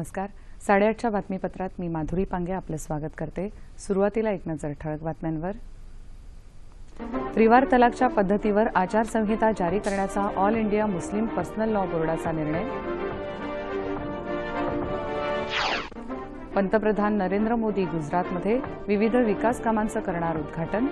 नमस्कार. साडेआठच्या बातमीपत्रात मी माधुरी पांगे आपलं स्वागत करते. सुरुवातीला एक नजर ठळक बातम्यांवर. त्रिवार तलाकच्या पद्धतीवर आचारसंहिता जारी करण्याचा all India Muslim personal law बोर्डाचा निर्णय. पंतप्रधान नरेंद्र मोदी गुजरातमध्ये विविध विकास कामांचं करणार उद्घाटन.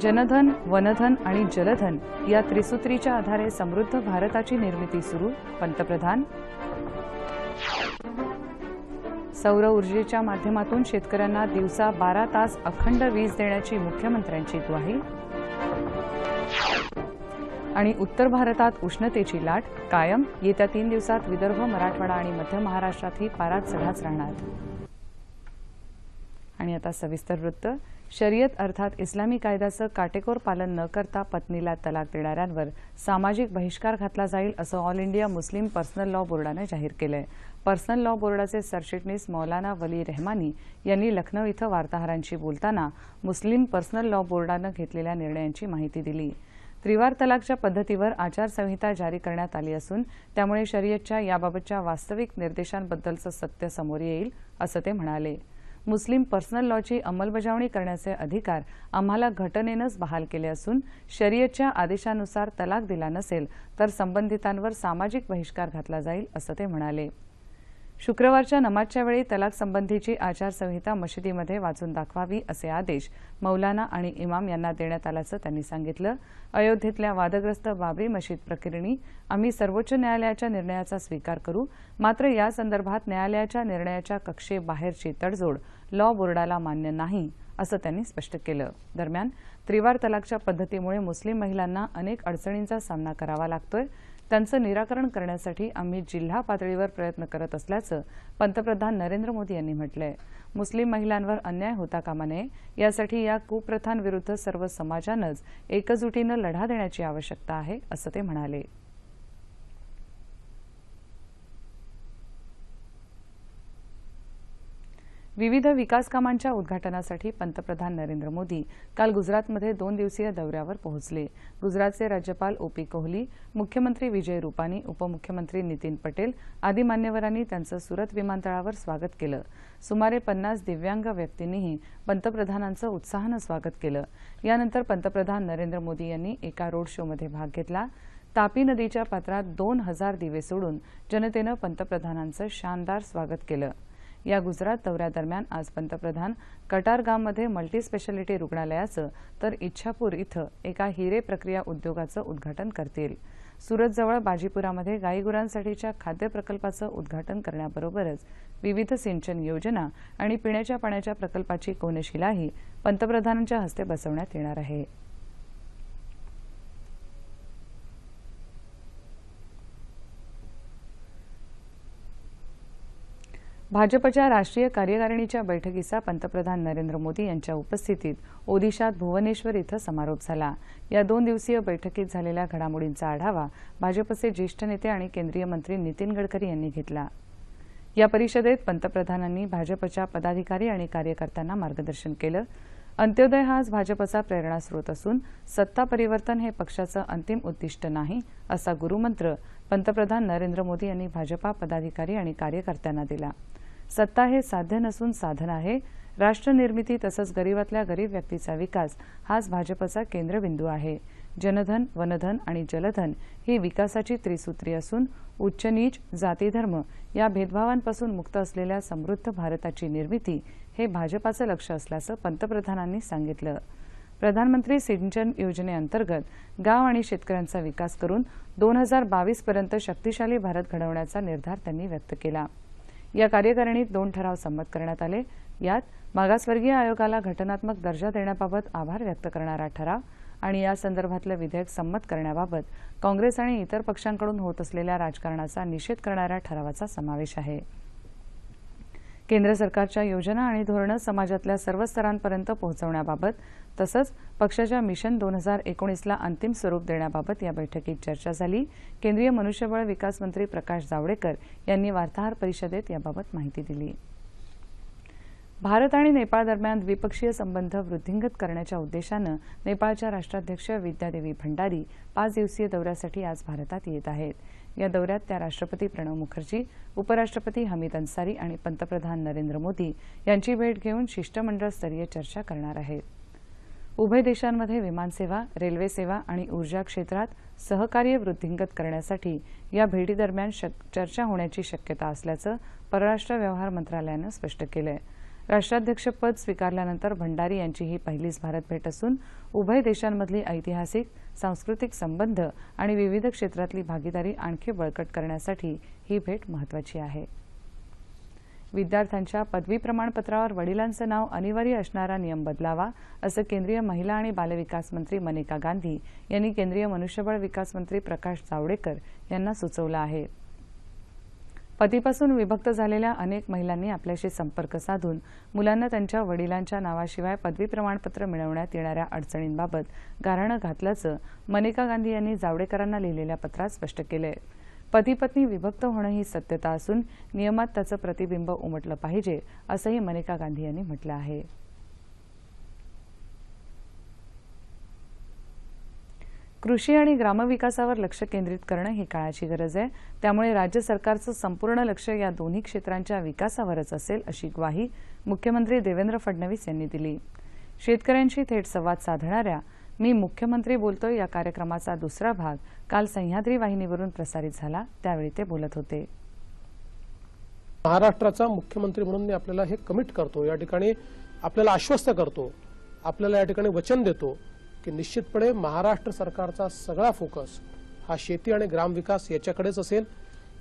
जनधन वनधन आणि जलधन या त्रिसूत्रीच्या आधारे समृद्ध भारताची निर्मिती सुरू. पंतप्रधान. सौर ऊर्जेच्या माध्यमातून शेतकऱ्यांना दिवसा बारा तास अखंड वीज देण्याची मुख्यमंत्र्यांची ग्वाही. आणि उत्तर भारतात उष्णतेची लाट कायम. येत्या तीन दिवसात विदर्भ मराठवाडा आणि मध्य महाराष्ट्रातही पारा चढाच राहणार. आणि आता सविस्तर वृत्त. शर्यत अर्थात इस्लामी कायद्याचं काटेकोर पालन न करता पत्नीला तलाक देणाऱ्यांवर सामाजिक बहिष्कार घातला जाईल असं all India Muslim personal law बोर्डानं जाहीर केलंय. पर्सनल लॉ बोर्डाचे सरचिटणीस मौलाना वली रेहमानी यांनी लखनौ इथं वार्ताहरांशी बोलताना मुस्लिम पर्सनल लॉ बोर्डानं घेतलेल्या निर्णयांची माहिती दिली. त्रिवार तलाकच्या पद्धतीवर आचारसंहिता जारी करण्यात आली असून त्यामुळे शर्यतच्या याबाबतच्या वास्तविक निर्देशांबद्दलचं सत्य समोर येईल असं ते म्हणाले. मुस्लिम पर्सनल लॉची अंमलबजावणी करण्याचे अधिकार आम्हाला घटनेनंच बहाल केले असून शर्यतच्या आदेशानुसार तलाक दिला नसेल तर संबंधितांवर सामाजिक बहिष्कार घातला जाईल असं ते म्हणाले. शुक्रवारच्या नमाजच्या वेळी तलाक संबंधीची आचारसंहिता मशिदीमध्ये वाचून दाखवावी असे आदेश मौलाना आणि इमाम यांना देण्यात आल्याचं त्यांनी सांगितलं. अयोध्येतल्या वादग्रस्त बाबरी मशीद प्रकरणी आम्ही सर्वोच्च न्यायालयाच्या निर्णयाचा स्वीकार करू. मात्र या संदर्भात न्यायालयाच्या निर्णयाच्या कक्षेबाहेरची तडजोड लॉ बोर्डाला मान्य नाही असं त्यांनी स्पष्ट केलं. दरम्यान त्रिवार तलाकच्या पद्धतीमुळे मुस्लिम महिलांना अनेक अडचणींचा सामना करावा लागतोय. त्यांचं निराकरण करण्यासाठी आम्ही जिल्हा पातळीवर प्रयत्न करत असल्याचं पंतप्रधान नरेंद्र मोदी यांनी म्हटलंय. मुस्लिम महिलांवर अन्याय होता कामा नये यासाठी या कुप्रथांविरुद्ध सर्व समाजानंच एकजुटीनं लढा देण्याची आवश्यकता आहे असं ते म्हणाले. विविध विकास कामांच्या उद्घाटनासाठी पंतप्रधान नरेंद्र मोदी काल गुजरातमध्ये दोन दिवसीय दौऱ्यावर पोहोचले. गुजरातचे राज्यपाल ओ पी कोहली मुख्यमंत्री विजय रुपानी उपमुख्यमंत्री नितीन पटेल आदी मान्यवरांनी त्यांचं सुरत विमानतळावर स्वागत केलं. सुमारे पन्नास दिव्यांग व्यक्तींनीही पंतप्रधानांचं उत्साहानं स्वागत केलं. यानंतर पंतप्रधान नरेंद्र मोदी यांनी एका रोड शोमध्ये भाग घेतला. तापी नदीच्या पात्रात दोन हजार दिवे सोडून जनतेनं पंतप्रधानांचं शानदार स्वागत केलं. या गुजरात दौऱ्यादरम्यान आज पंतप्रधान कटारगाममध्ये मल्टी स्पेशालिटी रुग्णालयाचं तर इच्छापूर इथं एका हिरे प्रक्रिया उद्योगाचं उद्घाटन करतील. सुरतजवळ बाजीपुरामध्ये गाईगुरांसाठीच्या खाद्य प्रकल्पाचं उद्घाटन करण्याबरोबरच विविध सिंचन योजना आणि पिण्याच्या पाण्याच्या प्रकल्पाची कोनशिलाही पंतप्रधानांच्या हस्ते बसवण्यात येणार आहे. भाजपच्या राष्ट्रीय कार्यकारिणीच्या बैठकीचा पंतप्रधान नरेंद्र मोदी यांच्या उपस्थितीत ओदिशात भुवनेश्वर इथं समारोप झाला. या दोन दिवसीय बैठकीत झालेल्या घडामोडींचा आढावा भाजपचे ज्येष्ठ नेते आणि केंद्रीय मंत्री नितीन गडकरी यांनी घेतला. या परिषदेत पंतप्रधानांनी भाजपच्या पदाधिकारी आणि कार्यकर्त्यांना मार्गदर्शन केलं. अंत्योदय हाच भाजपचा प्रेरणास्रोत असून सत्ता परिवर्तन हे पक्षाचं अंतिम उद्दिष्ट नाही असा गुरुमंत्र पंतप्रधान नरेंद्र मोदी यांनी भाजपा पदाधिकारी आणि कार्यकर्त्यांना दिला. सत्ता हे साध्य नसून साधन आहे. राष्ट्रनिर्मिती तसंच गरीबातल्या गरीब व्यक्तीचा विकास हाच भाजपचा केंद्रबिंदू आहे. जनधन वनधन आणि जलधन ही विकासाची त्रिसूत्री असून उच्च नीच जातीधर्म या भेदभावांपासून मुक्त असलेल्या समृद्ध भारताची निर्मिती हे भाजपाचं लक्ष असल्याचं पंतप्रधानांनी सांगितलं. प्रधानमंत्री सिंचन योजनेअंतर्गत गाव आणि शेतकऱ्यांचा विकास करून दोन हजार बावीसपर्यंत शक्तिशाली भारत घडवण्याचा निर्धार त्यांनी व्यक्त केला. या कार्यकारिणीत दोन ठराव संमत करण्यात आले. यात मागासवर्गीय आयोगाला घटनात्मक दर्जा देण्याबाबत आभार व्यक्त करणारा ठराव आणि या संदर्भातलं विधेयक संमत करण्याबाबत काँग्रेस आणि इतर पक्षांकडून होत असलेल्या राजकारणाचा निषेध करणाऱ्या ठरावाचा समावेश आहे. केंद्र सरकारच्या योजना आणि धोरणं समाजातल्या सर्व स्तरांपर्यंत पोहोचवण्याबाबत तसंच पक्षाच्या मिशन दोन हजार एकोणीसला अंतिम स्वरूप देण्याबाबत या बैठकीत चर्चा झाली. केंद्रीय मनुष्यबळ विकास मंत्री प्रकाश जावडेकर यांनी वार्ताहर परिषदेत याबाबत माहिती दिली. भारत आणि नेपाळ दरम्यान द्विपक्षीय संबंध वृद्धिंगत करण्याच्या उद्देशानं नेपाळच्या राष्ट्राध्यक्ष विद्यादेवी भंडारी पाच दिवसीय दौऱ्यासाठी आज भारतात येत आहेत. या दौऱ्यात त्या राष्ट्रपती प्रणव मुखर्जी उपराष्ट्रपती हमीद अन्सारी आणि पंतप्रधान नरेंद्र मोदी यांची भेट घेऊन शिष्टमंडळस्तरीय चर्चा करणार आहेत. उभय देशांमध्ये विमानसेवा रेल्वे सेवा आणि ऊर्जा क्षेत्रात सहकार्य वृद्धिंगत करण्यासाठी या भेटीदरम्यान शक- चर्चा होण्याची शक्यता असल्याचं परराष्ट्र व्यवहार मंत्रालयानं स्पष्ट केलं आहे राष्ट्राध्यक्षपद स्वीकारल्यानंतर भंडारी यांची ही पहिलीच भारत भेट असून उभय देशांमधली ऐतिहासिक सांस्कृतिक संबंध आणि विविध क्षेत्रातली भागीदारी आणखी बळकट करण्यासाठी ही भेट महत्वाची आहे. विद्यार्थ्यांच्या पदवी प्रमाणपत्रावर वडिलांचं नाव अनिवार्य असणारा नियम बदलावा असं केंद्रीय महिला आणि बालविकास मंत्री मनेका गांधी यांनी केंद्रीय मनुष्यबळ विकास मंत्री प्रकाश जावडेकर यांना सुचवलं आहे. पतीपासून विभक्त झालेल्या अनेक महिलांनी आपल्याशी संपर्क साधून मुलांना त्यांच्या वडिलांच्या नावाशिवाय पदवी प्रमाणपत्र मिळवण्यात येणाऱ्या अडचणींबाबत गारणं घातल्याचं मनेका गांधी यांनी जावडेकरांना लिहिलेल्या पत्रात स्पष्ट केलंय. पती पत्नी विभक्त होणं ही सत्यता असून नियमात त्याचं प्रतिबिंब उमटलं पाहिजे असंही मनेका गांधी यांनी म्हटलं आहे. कृषी आणि ग्रामविकासावर लक्ष केंद्रित करणं ही काळाची गरज आहे. त्यामुळे राज्य सरकारचं संपूर्ण लक्ष या दोन्ही क्षेत्रांच्या विकासावरच असेल अशी ग्वाही मुख्यमंत्री देवेंद्र फडणवीस यांनी दिली. शेतकऱ्यांशी थेट संवाद साधणाऱ्या मी मुख्यमंत्री बोलतोय या कार्यक्रमाचा दुसरा भाग काल सह्याद्री वाहिनीवरून प्रसारित झाला. त्यावेळी ते बोलत होते. महाराष्ट्राचा मुख्यमंत्री म्हणून मी आपल्याला हे कमिट करतो. या ठिकाणी आपल्याला आश्वस्त करतो. आपल्याला या ठिकाणी वचन देतो. की निश्चितपणे महाराष्ट्र सरकारचा सगळा फोकस हा शेती आणि ग्रामविकास याच्याकडेच असेल.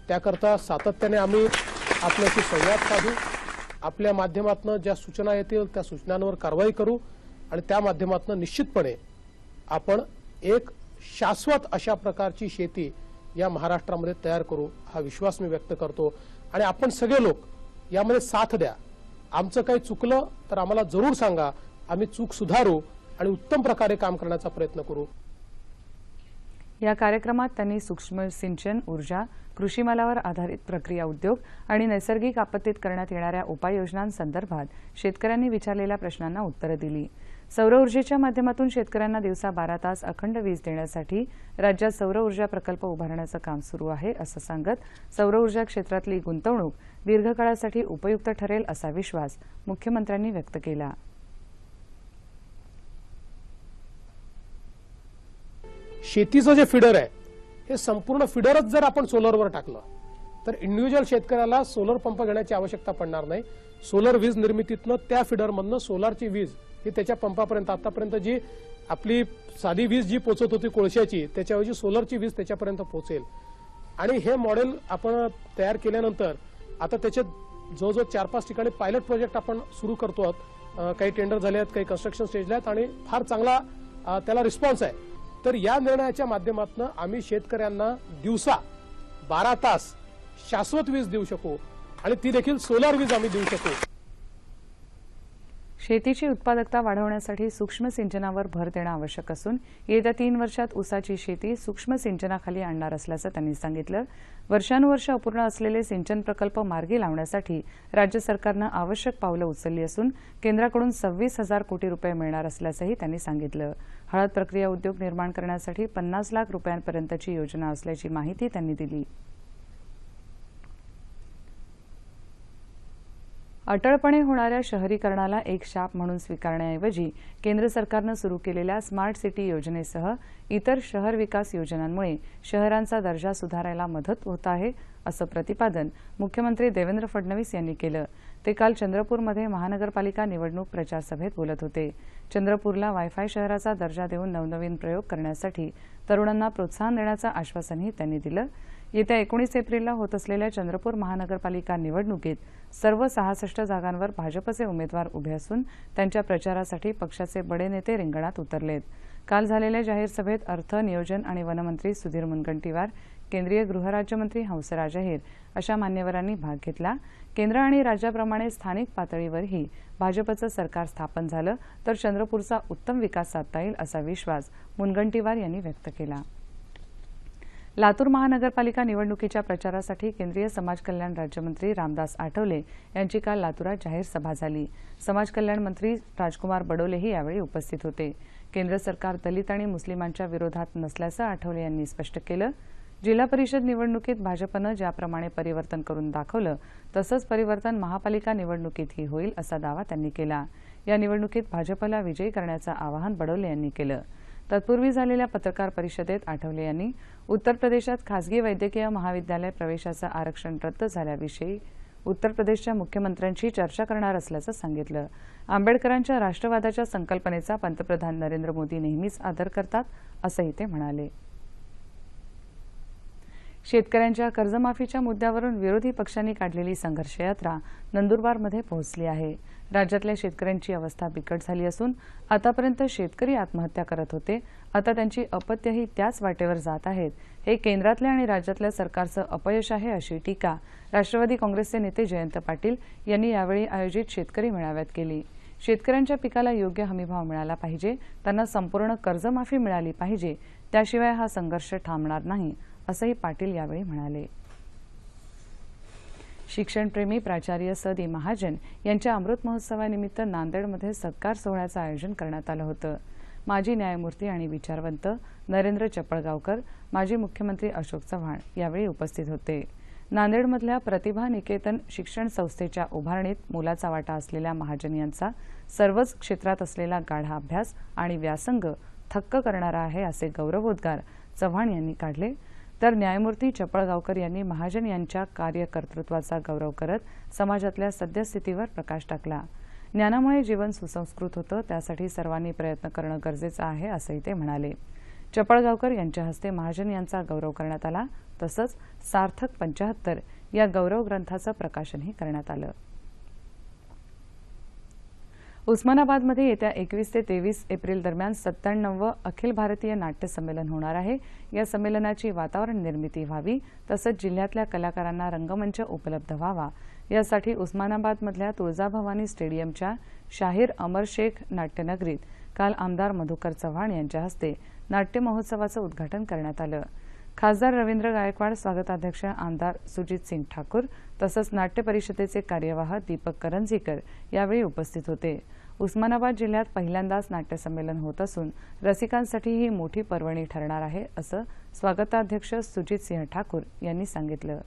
त्याकरता सातत्याने आम्ही आपल्याशी संवाद साधू. आपल्या माध्यमातून ज्या सूचना येतील त्या सूचनांवर कारवाई करू आणि त्या माध्यमातून निश्चितपणे आपण एक शाश्वत अशा प्रकारची शेती या महाराष्ट्रामध्ये तयार करू हा विश्वास मी व्यक्त करतो. आणि आपण सगळे लोक यामध्ये साथ द्या. आमचं काही चुकलं तर आम्हाला जरूर सांगा. आम्ही चूक सुधारू. आणि उत्तम प्रकारे काम करण्याचा प्रयत्न करू. या कार्यक्रमात त्यांनी सूक्ष्म सिंचन ऊर्जा कृषीमालावर आधारित प्रक्रिया उद्योग आणि नैसर्गिक आपत्तीत करण्यात येणाऱ्या उपाययोजनांसंदर्भात शेतकऱ्यांनी विचारलेल्या प्रश्नांना उत्तरं दिली. सौर ऊर्जेच्या माध्यमातून शेतकऱ्यांना दिवसा बारा तास अखंड वीज देण्यासाठी राज्यात सौर ऊर्जा प्रकल्प उभारण्याचं काम सुरू आहे असं सांगत सौर ऊर्जा क्षेत्रातली गुंतवणूक दीर्घकाळासाठी उपयुक्त ठरेल असा विश्वास मुख्यमंत्र्यांनी व्यक्त केला. शेतीचं जे फिडर आहे हे संपूर्ण फिडरच जर आपण सोलरवर टाकलं तर इंडिव्हिज्युअल शेतकऱ्याला सोलर पंप घेण्याची आवश्यकता पडणार नाही. सोलर वीज निर्मितीतनं त्या फिडरमधनं सोलारची वीज ही त्याच्या पंपापर्यंत आतापर्यंत जी आपली साधी वीज जी पोचत होती कोळशाची त्याच्याऐवजी सोलरची वीज त्याच्यापर्यंत पोहोचेल आणि हे मॉडेल आपण तयार केल्यानंतर आता त्याचे जो चार पाच ठिकाणी पायलट प्रोजेक्ट आपण सुरू करतो आहोत. काही टेंडर झाले आहेत काही कन्स्ट्रक्शन स्टेजला आहेत आणि फार चांगला त्याला रिस्पॉन्स आहे. तर या निर्णयाच्या माध्यमातून आम्ही शेतकऱ्यांना दिवसा बारा तास शाश्वत वीज देऊ शकू आणि ती देखील सोलार वीज आम्ही देऊ शकू. शेतीची उत्पादकता वाढवण्यासाठी सूक्ष्म सिंचनावर भर देणं आवश्यक असून येत्या तीन वर्षात ऊसाची शेती सूक्ष्म सिंचनाखाली आणणार असल्याचं त्यांनी सांगितलं. वर्षानुवर्ष अपूर्ण असलेले सिंचन प्रकल्प मार्गी लावण्यासाठी राज्य सरकारनं आवश्यक पावलं उचलली असून केंद्राकडून सव्वीस हजार कोटी रुपये मिळणार असल्याचंही त्यांनी सांगितलं. हळद प्रक्रिया उद्योग निर्माण करण्यासाठी पन्नास लाख रुपयांपर्यंतची योजना असल्याची माहिती त्यांनी दिली. अटळपणे होणाऱ्या शहरीकरणाला एक शाप म्हणून स्वीकारण्याऐवजी केंद्र सरकारनं सुरू केलेल्या स्मार्ट सिटी योजनेसह इतर शहर विकास योजनांमुळे शहरांचा दर्जा सुधारायला मदत होत आहे असं प्रतिपादन मुख्यमंत्री देवेंद्र फडणवीस यांनी केलं. ते काल चंद्रपूरमध्ये महानगरपालिका निवडणूक प्रचार सभेत बोलत होते. चंद्रपूरला वायफाय शहराचा दर्जा देऊन नवनवीन प्रयोग करण्यासाठी तरुणांना प्रोत्साहन देण्याचं आश्वासनही त्यांनी दिलं. येत्या एकोणीस एप्रिलला होत असलेल्या चंद्रपूर महानगरपालिका निवडणुकीत सर्व सहासष्ट जागांवर भाजपचे उमेदवार उभे असून त्यांच्या प्रचारासाठी पक्षाचे बडे नेते रिंगणात उतरलेत. काल झालेल्या जाहीर सभेत अर्थ नियोजन आणि वनमंत्री सुधीर मुनगंटीवार केंद्रीय गृहराज्यमंत्री हंसराज अहिर अशा मान्यवरांनी भाग घेतला. केंद्र आणि राज्याप्रमाणे स्थानिक पातळीवरही भाजपचं सरकार स्थापन झालं तर चंद्रपूरचा उत्तम विकास साधता येईल असा विश्वास मुनगंटीवार यांनी व्यक्त केला. लातूर महानगरपालिका निवडणुकीच्या प्रचारासाठी केंद्रीय समाज कल्याण राज्यमंत्री रामदास आठवले यांची काल लातूरात जाहीर सभा झाली. समाज कल्याण मंत्री राजकुमार बडोलेही यावेळी उपस्थित होते. केंद्र सरकार दलित आणि मुस्लिमांच्या विरोधात नसल्याचं आठवले यांनी स्पष्ट केलं. जिल्हा परिषद निवडणुकीत भाजपनं ज्याप्रमाणे परिवर्तन करून दाखवलं तसंच परिवर्तन महापालिका निवडणुकीतही होईल असा दावा त्यांनी केला. या निवडणुकीत भाजपला विजयी करण्याचं आवाहन बडोले यांनी केलं. तत्पूर्वी झालेल्या पत्रकार परिषदेत आठवले यांनी उत्तर प्रदेशात खासगी वैद्यकीय महाविद्यालय प्रवेशाचं आरक्षण रद्द झाल्याविषयी उत्तर प्रदेशच्या मुख्यमंत्र्यांशी चर्चा करणार असल्याचं सांगितलं. आंबेडकरांच्या राष्ट्रवादाच्या संकल्पनेचा पंतप्रधान नरेंद्र मोदी नेहमीच आदर करतात असंही ते म्हणाले. शेतकऱ्यांच्या कर्जमाफीच्या मुद्द्यावरून विरोधी पक्षांनी काढलेली संघर्ष यात्रा नंदुरबारमध्ये पोहोचली आहे. राज्यातल्या शेतकऱ्यांची अवस्था बिकट झाली असून आतापर्यंत शेतकरी आत्महत्या करत होते. आता त्यांची अपत्यही त्याच वाटेवर जात आहेत. हे केंद्रातल्या आणि राज्यातल्या सरकारचं अपयश आहे अशी टीका राष्ट्रवादी काँग्रेसचे नेते जयंत पाटील यांनी यावेळी आयोजित शेतकरी मेळाव्यात केली. शेतकऱ्यांच्या पिकाला योग्य हमीभाव मिळाला पाहिजे. त्यांना संपूर्ण कर्जमाफी मिळाली पाहिजे. त्याशिवाय हा संघर्ष थांबणार नाही असंही पाटील यावेळी म्हणाले. शिक्षणप्रेमी प्राचार्य सदी महाजन यांच्या अमृत महोत्सवानिमित्त नांदेडमध्ये सत्कार सोहळ्याचं आयोजन करण्यात आलं होतं. माजी न्यायमूर्ती आणि विचारवंत नरेंद्र चपळगावकर माजी मुख्यमंत्री अशोक चव्हाण यावेळी उपस्थित होते. नांदेडमधल्या प्रतिभा निकेतन शिक्षण संस्थेच्या उभारणीत मोलाचा वाटा असलेल्या महाजन यांचा सर्वच क्षेत्रात असलेला गाढा अभ्यास आणि व्यासंग थक्क करणारा आहे असे गौरवोद्गार चव्हाण यांनी काढले. तर न्यायमूर्ती चपळगावकर यांनी महाजन यांच्या कार्यकर्तृत्वाचा गौरव करत समाजातल्या सद्यस्थितीवर प्रकाश टाकला. ज्ञानामुळे जीवन सुसंस्कृत होतं त्यासाठी सर्वांनी प्रयत्न करणं गरजेचं आहे असंही ते म्हणाले. चपळगावकर यांच्या हस्ते महाजन यांचा गौरव करण्यात आला तसंच सार्थक पंचाहत्तर या गौरव ग्रंथाचं प्रकाशनही करण्यात आलं. उस्मानाबादमध्ये येत्या एकवीस ते तेवीस एप्रिल दरम्यान सत्त्याण्णववं अखिल भारतीय नाट्य संमेलन होणार आहे. या संमेलनाची वातावरण निर्मिती व्हावी तसंच जिल्ह्यातल्या कलाकारांना रंगमंच उपलब्ध व्हावा. यासाठी उस्मानाबादमधल्या तुळजाभवानी स्टेडियमच्या शाहीर अमर शेख नाट्यनगरीत काल आमदार मधुकर चव्हाण यांच्या हस्ते नाट्य महोत्सवाचं उद्घाटन करण्यात आलं. खासदार रवींद्र गायकवाड स्वागताध्यक्ष आमदार सुजित सिंग ठाकूर तसंच नाट्य परिषदेचे कार्यवाह दीपक करंजीकर यावेळी उपस्थित होते. उस्मानाबाद जिल्ह्यात पहिल्यांदाच नाट्यसंमेलन होत असून रसिकांसाठी ही मोठी पर्वणी ठरणार आहे असं स्वागताध्यक्ष सुजित सिंह ठाकूर यांनी सांगितलं.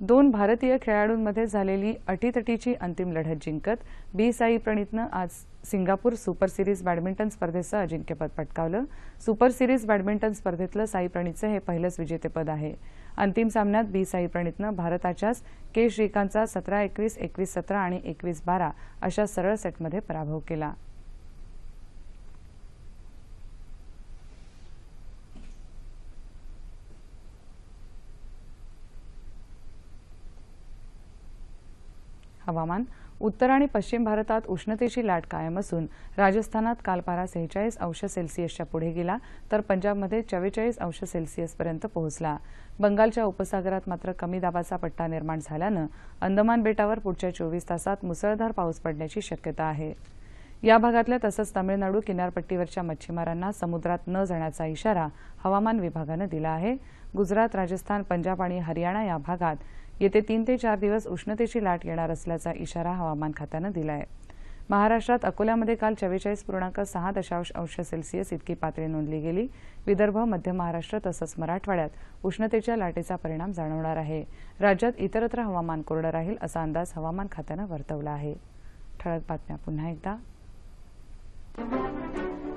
दोन भारतीय खेळाडूंमध्ये झालेली अटीतटीची अंतिम लढत जिंकत बी साई प्रणितनं आज सिंगापूर सुपर सिरीज बॅडमिंटन स्पर्धेचं अजिंक्यपद पटकावलं. सुपर सिरीज बॅडमिंटन स्पर्धेतलं साई प्रणितचं हे पहिलंच विजेतेपद आहे. अंतिम सामन्यात बी साई प्रणितनं भारताच्याच के श्रीकांतचा सतरा एकवीस एकवीस सतरा आणि एकवीस बारा अशा सरळ सेटमध्ये पराभव केला. हवामान उत्तर आणि पश्चिम भारतात उष्णतेची लाट कायम असून राजस्थानात काल पारा सेहेचाळीस अंश सेल्सिअसच्या पुढे गेला तर पंजाबमध्ये चव्वेचाळीस अंश सेल्सिअसपर्यंत पोहोचला. बंगालच्या उपसागरात मात्र कमी दाबाचा पट्टा निर्माण झाल्यानं अंदमान बेटावर पुढच्या चोवीस तासात मुसळधार पाऊस पडण्याची शक्यता आहे. या भागातल्या तसंच तामिळनाडू किनारपट्टीवरच्या मच्छीमारांना समुद्रात न जाण्याचा इशारा हवामान विभागानं दिला आहे. गुजरात राजस्थान पंजाब आणि हरियाणा या भागात येते तीन ते चार दिवस उष्णतेची लाट येणार असल्याचा इशारा हवामान खात्यानं दिला आहे महाराष्ट्रात अकोल्यामध्ये काल चव्वेचाळीस पूर्णांक सहा दशांश अंश सेल्सिअस इतकी पातळी नोंदली गेली. विदर्भ मध्य महाराष्ट्र तसंच मराठवाड्यात उष्णतेच्या लाटेचा परिणाम जाणवणार आहे. राज्यात इतरत्र हवामान कोरडं राहील असा अंदाज हवामान खात्यानं वर्तवला आहे. ठळक बातम्या पुन्हा एकदा.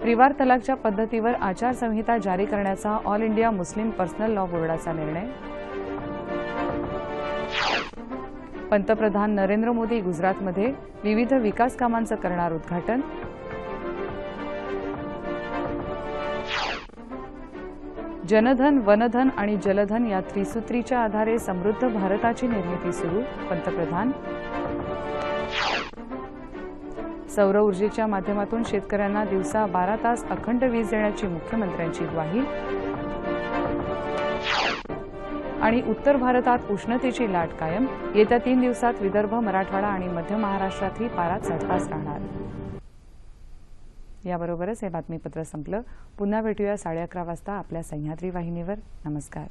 त्रिवार तलाकच्या पद्धतीवर आचारसंहिता जारी करण्याचा all India Muslim personal law बोर्डाचा निर्णय पंतप्रधान नरेंद्र मोदी गुजरातमध्ये विविध विकास कामांचं करणार उद्घाटन. जनधन वनधन आणि जलधन या त्रिसूत्रीच्या आधारे समृद्ध भारताची निर्मिती सुरू पंतप्रधान. सौर ऊर्जेच्या माध्यमातून शेतकऱ्यांना दिवसा बारा तास अखंड वीज देण्याची मुख्यमंत्र्यांची ग्वाही. आणि उत्तर भारतात उष्णतेची लाट कायम. येत्या तीन दिवसात विदर्भ मराठवाडा आणि मध्य महाराष्ट्रातही पारा चढताच राहणार. याबरोबरच हे बातमीपत्र संपलं. पुन्हा भेटूया साडे अकरा वाजता आपल्या सह्याद्री वाहिनीवर. नमस्कार.